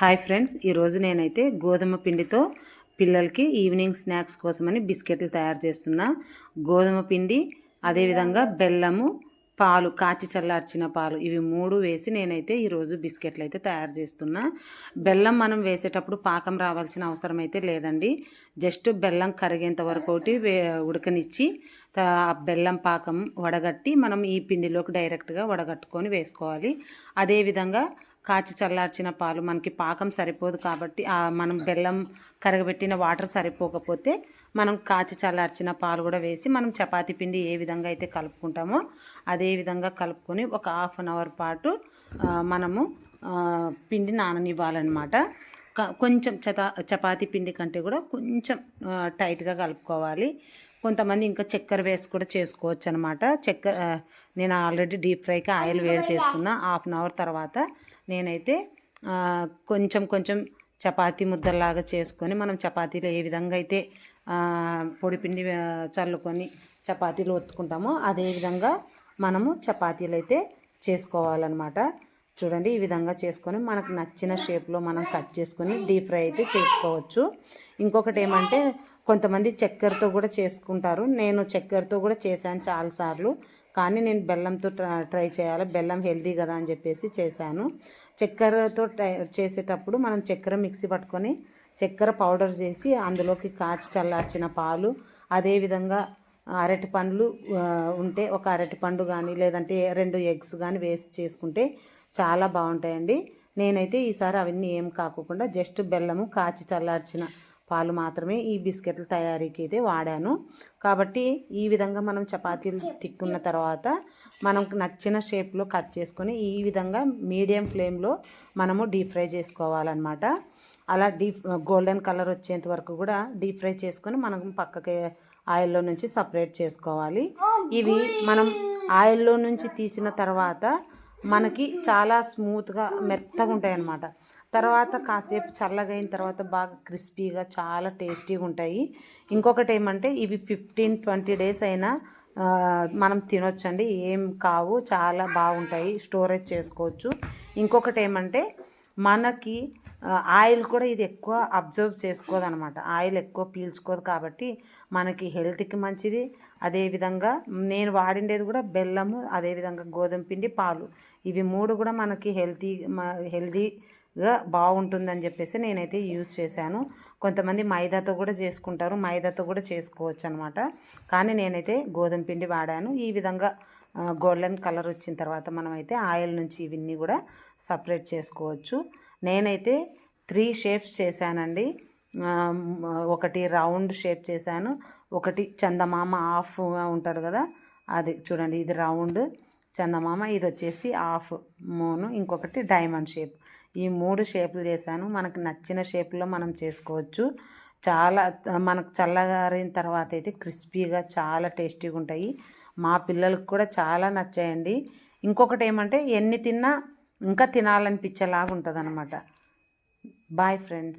Hi friends ఈరోజు నేనైతే గోధుమ పిండితో పిల్లలకి ఈవినింగ్ స్నాక్స్ కోసమని బిస్కెట్లు తయారు చేస్తున్నా. గోధుమ పిండి అదేవిధంగా బెల్లము పాలు కాచి చల్లార్చిన పాలు ఇవి మూడు వేసి నేనైతే ఈరోజు బిస్కెట్లు అయితే తయారు చేస్తున్నా. బెల్లం మనం వేసేటప్పుడు పాకం రావాల్సిన అవసరం అయితే లేదండి. జస్ట్ బెల్లం కరిగేంత వరకు ఒకటి ఉడకనిచ్చి ఆ బెల్లం పాకం వడగట్టి మనం ఈ పిండిలోకి డైరెక్ట్గా వడగట్టుకొని వేసుకోవాలి. అదేవిధంగా కాచి చల్లార్చిన పాలు మనకి పాకం సరిపోదు కాబట్టి మనం బెల్లం కరగబెట్టిన వాటర్ సరిపోకపోతే మనం కాచి చల్లార్చిన పాలు కూడా వేసి మనం చపాతీ పిండి ఏ విధంగా అయితే కలుపుకుంటామో అదే విధంగా కలుపుకొని ఒక హాఫ్ అన్ అవర్ పాటు మనము పిండి నాననివ్వాలన్నమాట. కొంచెం చతా చపాతీ పిండి కంటే కూడా కొంచెం టైట్గా కలుపుకోవాలి. కొంతమంది ఇంకా చక్కెర వేసి కూడా చేసుకోవచ్చు అనమాట చక్కెర నేను ఆల్రెడీ డీప్ ఫ్రైకి ఆయిల్ వేడి చేసుకున్నా హాఫ్ అన్ అవర్ తర్వాత నేనైతే కొంచెం కొంచెం చపాతీ ముద్దలాగా చేసుకొని మనం చపాతీలు ఏ విధంగా అయితే పొడిపిండి చల్లుకొని చపాతీలు ఒత్తుకుంటామో అదే విధంగా మనము చపాతీలు అయితే చేసుకోవాలన్నమాట. చూడండి ఈ విధంగా చేసుకొని మనకు నచ్చిన షేప్లో మనం కట్ చేసుకొని డీప్ ఫ్రై అయితే చేసుకోవచ్చు. ఇంకొకటి ఏమంటే కొంతమంది చక్కెరతో కూడా చేసుకుంటారు. నేను చక్కెరతో కూడా చేశాను చాలాసార్లు. కానీ నేను బెల్లంతో ట్ర- ట్రై చేయాలి. బెల్లం హెల్దీ కదా అని చెప్పేసి చేశాను. చక్కెరతో ట్రై చేసేటప్పుడు మనం చక్కెర మిక్సీ పట్టుకొని చక్కెర పౌడర్ చేసి అందులోకి కాచి చల్లార్చిన పాలు అదేవిధంగా అరటి పండ్లు ఉంటే ఒక అరటి పండు కానీ లేదంటే రెండు ఎగ్స్ కానీ వేసి చేసుకుంటే చాలా బాగుంటాయండి. నేనైతే ఈసారి అవన్నీ ఏం కాకుండా జస్ట్ బెల్లము కాచి చల్లార్చిన పాలు మాత్రమే ఈ బిస్కెట్ల తయారీకి అయితే వాడాను. కాబట్టి ఈ విధంగా మనం చపాతీలు తిక్కున్న తర్వాత మనం నచ్చిన షేప్లో కట్ చేసుకొని ఈ విధంగా మీడియం ఫ్లేమ్లో మనము డీప్ ఫ్రై చేసుకోవాలన్నమాట. అలా డీప్ గోల్డెన్ కలర్ వచ్చేంత వరకు కూడా డీప్ ఫ్రై చేసుకొని మనం పక్కకి ఆయిల్లో నుంచి సపరేట్ చేసుకోవాలి. ఇవి మనం ఆయిల్లో నుంచి తీసిన తర్వాత మనకి చాలా స్మూత్గా మెత్తగా ఉంటాయి అన్నమాట తర్వాత కాసేపు చల్లగా అయిన తర్వాత బాగా క్రిస్పీగా చాలా టేస్టీగా ఉంటాయి ఇంకొకటి ఏమంటే ఇవి ఫిఫ్టీన్ ట్వంటీ డేస్ అయినా మనం తినొచ్చండి. ఏం కావు చాలా బాగుంటాయి. స్టోరేజ్ చేసుకోవచ్చు. ఇంకొకటి ఏమంటే మనకి ఆయిల్ కూడా ఇది ఎక్కువ అబ్జర్వ్ చేసుకోదు అనమాట ఆయిల్ ఎక్కువ పీల్చుకోదు కాబట్టి మనకి హెల్త్కి మంచిది. అదేవిధంగా నేను వాడిండేది కూడా బెల్లము అదేవిధంగా గోధుమ పిండి పాలు. ఇవి మూడు కూడా మనకి హెల్తీ గా బాగుంటుందని చెప్పేసి నేనైతే యూజ్ చేశాను. కొంతమంది మైదాతో కూడా చేసుకుంటారు. మైదాతో కూడా చేసుకోవచ్చు అనమాట కానీ నేనైతే గోధుమ పిండి వాడాను. ఈ విధంగా గోల్డెన్ కలర్ వచ్చిన తర్వాత మనమైతే ఆయిల్ నుంచి ఇవన్నీ కూడా సపరేట్ చేసుకోవచ్చు. నేనైతే త్రీ షేప్స్ చేశానండి. ఒకటి రౌండ్ షేప్ చేశాను. ఒకటి చందమామ హాఫ్ ఉంటాడు కదా అది చూడండి ఇది రౌండ్. చందమామ ఇది వచ్చేసి హాఫ్ మూను ఇంకొకటి డైమండ్ షేప్. ఈ మూడు షేపులు చేశాను. మనకు నచ్చిన షేప్లో మనం చేసుకోవచ్చు. చాలా మనకు చల్లగారిన తర్వాత అయితే క్రిస్పీగా చాలా టేస్టీగా ఉంటాయి. మా పిల్లలకు కూడా చాలా నచ్చాయండి. ఇంకొకటి ఏమంటే ఎన్ని తిన్నా ఇంకా తినాలనిపించేలాగా ఉంటుంది అనమాట బాయ్ ఫ్రెండ్స్.